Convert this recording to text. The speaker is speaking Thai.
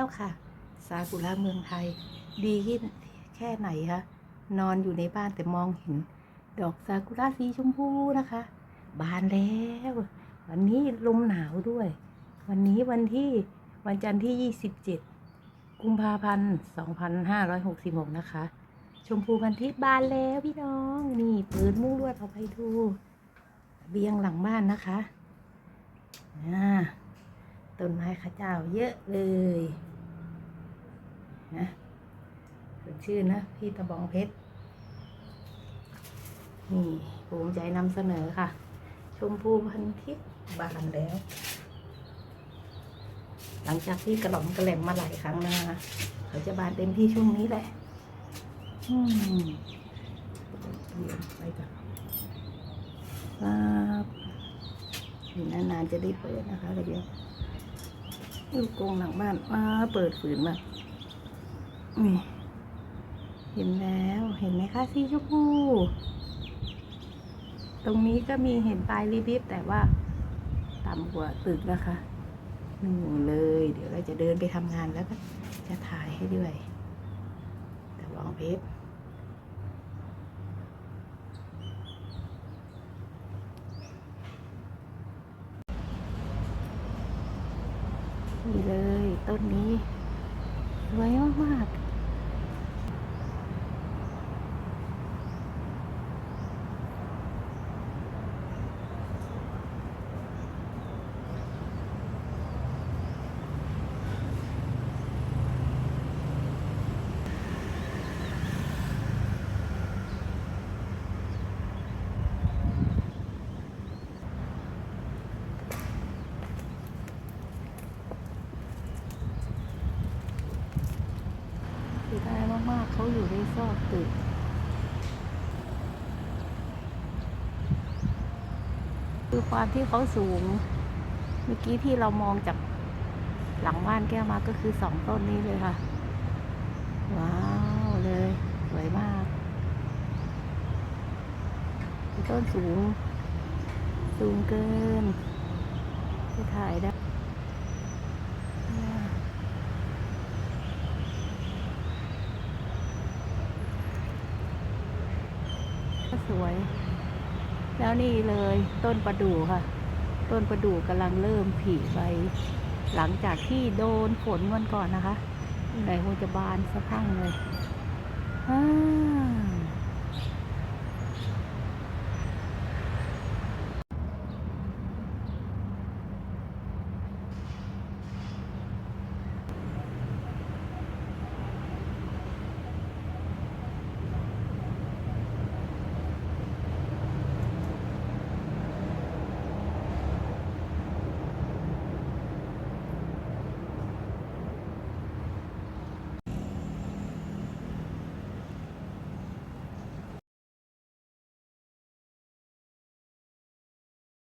แล้วค่ะ ซากุระเมืองไทย ดีขึ้นแค่ไหนคะนอนอยู่ในบ้านแต่มองเห็น ดอกซากุระสีชมพูนะคะ บานแล้ว วันนี้ลมหนาวด้วย วันนี้วันที่วันจันทร์ที่ 27 กุมภาพันธ์2566 นะคะ ชมพูพันทิพย์บานแล้วพี่น้อง นี่ปิดมุ้งลวดออกไปดูเบียงหลังบ้านนะคะต้นไม้ข้าเจ้าเยอะเลย นะสดชื่นนะ พี่ตะบองเพชร นี่ภูมิใจนำเสนอค่ะ ชมพูพันทิพย์บานแล้ว หลังจากที่กระหล่อมกระแหลมมาหลายครั้งนะคะเขาจะบานเต็มที่ช่วงนี้แหละอืมเดี๋ยวไปก่อนครับเห็นนานๆจะได้เปิดนะคะเดี๋ยวลูกกงหลังบ้านมาเปิดฝืนมา นี่เห็นแล้วเห็นไหมคะสีชมพู ตรงนี้ก็มีเห็นปลายริบบิบแต่ว่าต่ำกว่าตึกนะคะนู่นเลย เดี๋ยวเราจะเดินไปทำงานแล้วก็จะถ่ายให้ด้วย แต่วางเพชรนี่เลยต้นนี้สวยมากๆ เสียดายมากๆเขาอยู่ในซอกตึกคือความที่เขาสูง เมื่อกี้ที่เรามองจากหลังบ้านแก้วมาก็คือสองต้นนี้เลยค่ะ ว้าวเลย สวยมากต้นสูง สูงเกินจะถ่ายได้เนี่ย ก็ สวย แล้วนี่เลยต้นประดู่ค่ะ ต้นประดู่กำลังเริ่มผลิใบหลังจากที่โดนฝนวันก่อนนะคะไหนคงจะบานสะพรั่งเลยอ้าว